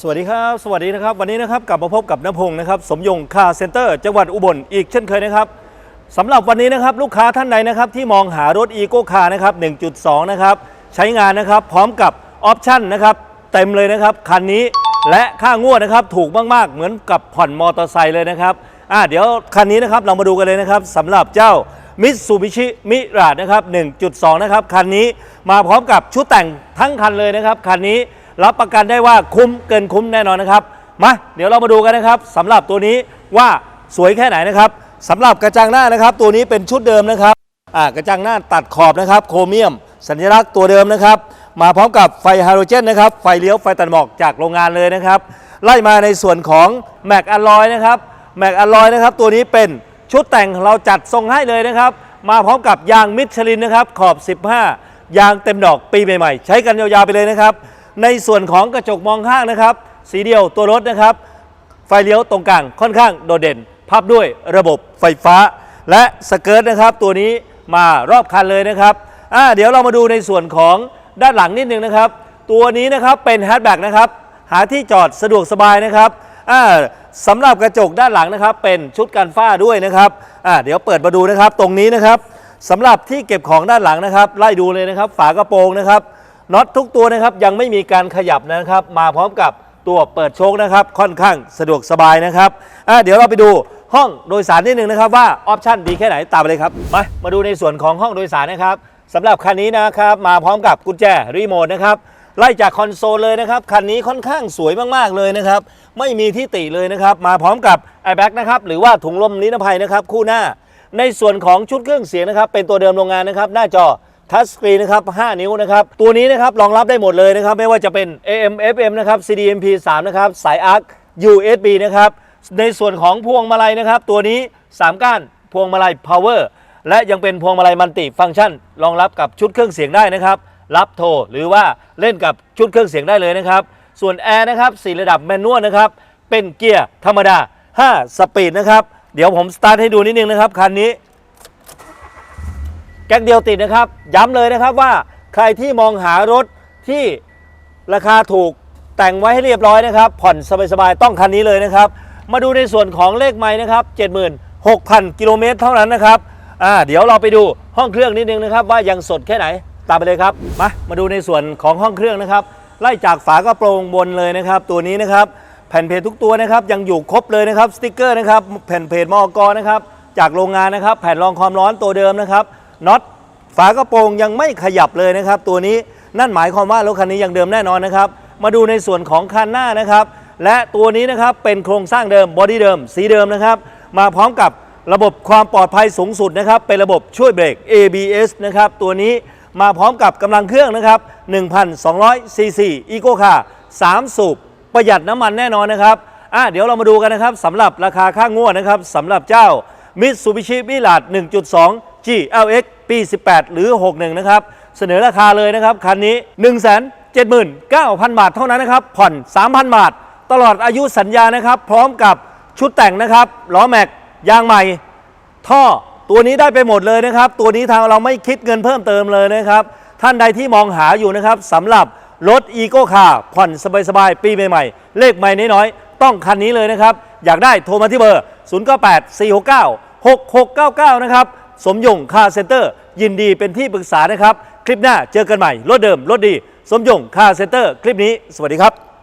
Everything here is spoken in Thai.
สวัสดีครับ สวัสดีนะครับ วันนี้นะครับกลับมาพบกับนพงศ์นะครับ สมยงคาร์เซ็นเตอร์จังหวัดอุบลอีกเช่นเคยนะครับสำหรับวันนี้นะครับลูกค้าท่านใดนะครับที่มองหารถอีโก้คาร์นะครับ 1.2 นะครับใช้งานนะครับพร้อมกับออปชั่นนะครับเต็มเลยนะครับคันนี้และค่างวดนะครับถูกมากๆ เหมือนกับผ่อนมอเตอร์ไซค์เลยนะครับอ่าเดี๋ยวคันนี้นะครับเรามาดูกันเลยนะครับสำหรับเจ้ามิตซูบิชิมิราดนะครับ 1.2 นะครับคันนี้มาพร้อมกับชุดแต่งทั้งคันเลยนะครับคันนี้ รับประกันได้ว่าคุ้มเกินคุ้มแน่นอนนะครับ มา เดี๋ยวเรามาดูกันนะครับสำหรับตัวนี้ว่าสวยแค่ไหนนะครับสำหรับกระจังหน้านะครับ ตัวนี้เป็นชุดเดิมนะครับอ่ากระจังหน้าตัดขอบนะครับ โครเมียม สัญลักษณ์ตัวเดิมนะครับ มาพร้อมกับไฟฮาโลเจนนะครับ ไฟเลี้ยวไฟตัดหมอกจากโรงงานเลยนะครับ ไล่มาในส่วนของแม็กอลลอยนะครับแม็กอลลอยนะครับ ตัวนี้เป็นชุดแต่งเราจัดทรงให้เลยนะครับ มาพร้อมกับยางมิชลินนะครับ ขอบ 15 ยางเต็มดอกปีใหม่ๆ ใช้กันยาวๆไปเลยนะครับ ในส่วนของกระจกมองข้างนะครับ สีเดียวตัวรถนะครับ ไฟเลี้ยวตรงกลางค่อนข้างโดดเด่นพับด้วยระบบไฟฟ้า และสเกิร์ตนะครับ ตัวนี้มารอบคันเลยนะครับอ่าเดี๋ยวเรามาดูในส่วนของด้านหลังนิดนึงนะครับ ตัวนี้นะครับเป็นแฮชแบ็กนะครับ หาที่จอดสะดวกสบายนะครับอ่าสำหรับกระจกด้านหลังนะครับ เป็นชุดกันฝ้าด้วยนะครับอ่าเดี๋ยวเปิดมาดูนะครับตรงนี้นะครับสำหรับที่เก็บของด้านหลังนะครับ ไล่ดูเลยนะครับ ฝากระโปรงนะครับ น็อตทุกตัวนะครับยังไม่มีการขยับนะครับ มาพร้อมกับตัวเปิดโชคนะครับ ค่อนข้างสะดวกสบายนะครับอะเดี๋ยวเราไปดูห้องโดยสารนิดหนึ่งนะครับ ว่าออปชั่นดีแค่ไหนตามไปเลยครับมามาดูในส่วนของห้องโดยสารนะครับสำหรับคันนี้นะครับมาพร้อมกับกุญแจรีโมทนะครับไล่จากคอนโซลเลยนะครับคันนี้ค่อนข้างสวยมากๆเลยนะครับไม่มีที่ติเลยนะครับมาพร้อมกับ i b a c นะครับหรือว่าถุงลมนิรภัยนะครับคู่หน้า ในส่วนของชุดเครื่องเสียงนะครับเป็นตัวเดิมโรงงานนะครับหน้าจอ ทัชสกรีนนะครับ 5 นิ้วนะครับ ตัวนี้นะครับรองรับได้หมดเลยนะครับ ไม่ว่าจะเป็น AM FM นะครับ CD MP3 นะครับ สาย ARC USB นะครับ ในส่วนของพวงมาลัยนะครับ ตัวนี้ 3 ก้านพวงมาลัย Power และยังเป็นพวงมาลัยมัลติฟังก์ชัน รองรับกับชุดเครื่องเสียงได้นะครับ รับโทรหรือว่าเล่นกับชุดเครื่องเสียงได้เลยนะครับ ส่วนแอร์นะครับ4ระดับแมนนวลนะครับ เป็นเกียร์ธรรมดา 5 สปีดนะครับ เดี๋ยวผมสตาร์ทให้ดูนิดนึงนะครับคันนี้ แก๊กเดียวติดนะครับ ย้ำเลยนะครับว่าใครที่มองหารถที่ราคาถูกแต่งไว้ให้เรียบร้อยนะครับ ผ่อนสบายๆต้องคันนี้เลยนะครับ มาดูในส่วนของเลขไม้นะครับ 76,000 กิโลเมตรเท่านั้นนะครับอ่าเดี๋ยวเราไปดูห้องเครื่องนิดนึงนะครับว่ายังสดแค่ไหนตามไปเลยครับมามาดูในส่วนของห้องเครื่องนะครับ ไล่จากฝากระโปรงบนเลยนะครับ ตัวนี้นะครับแผ่นเพจทุกตัวนะครับยังอยู่ครบเลยนะครับสติกเกอร์นะครับแผ่นเพจมอกนะครับจากโรงงานนะครับ แผ่นรองความร้อนตัวเดิมนะครับ น็อตฝากระโปรงยังไม่ขยับเลยนะครับ ตัวนี้นั่นหมายความว่ารถคันนี้ยังเดิมแน่นอนนะครับ มาดูในส่วนของคันหน้านะครับ และตัวนี้นะครับเป็นโครงสร้างเดิมบอดี้เดิม สีเดิมนะครับ มาพร้อมกับระบบความปลอดภัยสูงสุดนะครับ เป็นระบบช่วยเบรก ABS นะครับ ตัวนี้มาพร้อมกับกำลังเครื่องนะครับ 1,200 ซีซีอีโ c คา3สูบประหยัดน้ำมันแน่นอนนะครับอะเดี๋ยวเรามาดูกันนะครับสำหรับราคาค่างวดนะครับสำหรับเจ้า Mitsubishi m i r a g 1.2 GLX ปี 18 หรือ 61 นะครับ เสนอราคาเลยนะครับ คันนี้ 179,000 บาทเท่านั้นนะครับ ผ่อน 3,000 บาท ตลอดอายุสัญญานะครับ พร้อมกับชุดแต่งนะครับล้อแม็กยางใหม่ ท่อตัวนี้ได้ไปหมดเลยนะครับ ตัวนี้ทางเราไม่คิดเงินเพิ่มเติมเลยนะครับ ท่านใดที่มองหาอยู่นะครับสำหรับรถอีโก้คาร์ผ่อนสบายๆ ปีใหม่ๆ เลขใหม่น้อยๆ ต้องคันนี้เลยนะครับ อยากได้โทรมาที่เบอร์ 098 469 6699 นะครับ สมยงคาเซ็นเตอร์ ยินดีเป็นที่ปรึกษานะครับ คลิปหน้าเจอกันใหม่รถเดิมรถดี สมยงคาเซ็นเตอร์ คลิปนี้ สวัสดีครับ